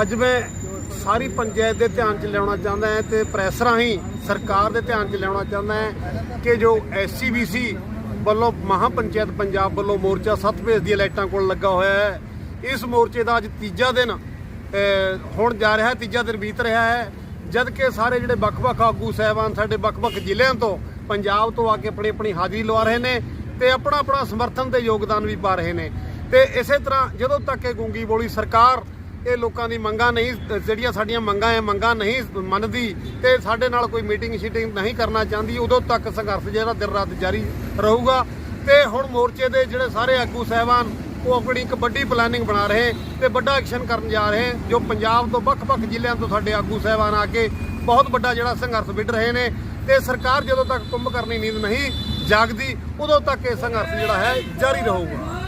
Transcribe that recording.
ਅੱਜ ਮੈਂ ਸਾਰੀ ਪੰਚਾਇਤ ਦੇ ਧਿਆਨ 'ਚ ਲਿਆਉਣਾ ਚਾਹੁੰਦਾ ਹਾਂ ਤੇ ਪ੍ਰੈਸ ਰਾਹੀਂ ਸਰਕਾਰ ਦੇ ਧਿਆਨ 'ਚ ਲਿਆਉਣਾ ਚਾਹੁੰਦਾ ਹਾਂ ਕਿ ਜੋ ਐਸਸੀਬੀਸੀ ਵੱਲੋਂ ਮਹਾ ਪੰਚਾਇਤ ਪੰਜਾਬ ਵੱਲੋਂ ਮੋਰਚਾ ਸੱਤ ਫੇਸ ਦੀਆਂ ਲਾਈਟਾਂ ਕੋਲ ਲੱਗਾ ਹੋਇਆ ਹੈ ਇਸ ਮੋਰਚੇ ਦਾ ਅੱਜ ਤੀਜਾ ਦਿਨ ਅਹ, ਹੁਣ ਜਾ ਰਿਹਾ ਤੀਜਾ ਦਿਨ ਬੀਤ ਰਿਹਾ ਹੈ ਜਦ ਕਿ ਸਾਰੇ ਜਿਹੜੇ ਵੱਖ-ਵੱਖ ਆਗੂ ਸਹਿਬਾਨ ਸਾਡੇ ਵੱਖ-ਵੱਖ ਜ਼ਿਲ੍ਹਿਆਂ ਤੋਂ ਪੰਜਾਬ ਤੋਂ ਆ ਕੇ ਆਪਣੀ ਆਪਣੀ ਹਾਜ਼ਰੀ ਲਵਾ ਰਹੇ ਨੇ ਤੇ ਆਪਣਾ ਆਪਣਾ ਸਮਰਥਨ ਤੇ ਯੋਗਦਾਨ ਵੀ ਪਾ ਰਹੇ ਨੇ। ਤੇ ਇਸੇ ਤਰ੍ਹਾਂ ਜਦੋਂ ਤੱਕ ਇਹ ਗੂੰਗੀ ਬੋਲੀ ਸਰਕਾਰ ਇਹ ਲੋਕਾਂ ਦੀ ਮੰਗਾਂ ਨਹੀਂ, ਜਿਹੜੀਆਂ ਸਾਡੀਆਂ ਮੰਗਾਂ ਹੈ ਮੰਗਾਂ ਨਹੀਂ ਮੰਨਦੀ ਤੇ ਸਾਡੇ ਨਾਲ ਕੋਈ ਮੀਟਿੰਗ ਸ਼ੀਟਿੰਗ ਨਹੀਂ ਕਰਨਾ ਚਾਹੁੰਦੀ, ਉਦੋਂ ਤੱਕ ਸੰਘਰਸ਼ ਜਿਹੜਾ ਦਿਨ ਰਾਤ ਜਾਰੀ ਰਹੂਗਾ। ਤੇ ਹੁਣ ਮੋਰਚੇ ਦੇ ਜਿਹੜੇ ਸਾਰੇ ਆਗੂ ਸਹਿਬਾਨ, ਉਹ ਆਪਣੀ ਇੱਕ ਵੱਡੀ ਪਲੈਨਿੰਗ ਬਣਾ ਰਹੇ, ਤੇ ਵੱਡਾ ਐਕਸ਼ਨ ਕਰਨ ਜਾ ਰਹੇ, ਜੋ ਪੰਜਾਬ ਤੋਂ ਵੱਖ-ਵੱਖ ਜ਼ਿਲ੍ਹਿਆਂ ਤੋਂ ਸਾਡੇ ਆਗੂ ਸਹਿਬਾਨ ਆ ਕੇ ਬਹੁਤ ਵੱਡਾ ਜਿਹੜਾ ਸੰਘਰਸ਼ ਵਿੱਢ ਰਹੇ ਨੇ। ਤੇ ਸਰਕਾਰ ਜਦੋਂ ਤੱਕ ਕੁੰਭ ਕਰਨੀ ਨੀਂਦ ਨਹੀਂ ਜਾਗਦੀ, ਉਦੋਂ ਤੱਕ ਇਹ ਸੰਘਰਸ਼ ਜਿਹੜਾ ਹੈ ਜਾਰੀ ਰਹੂਗਾ।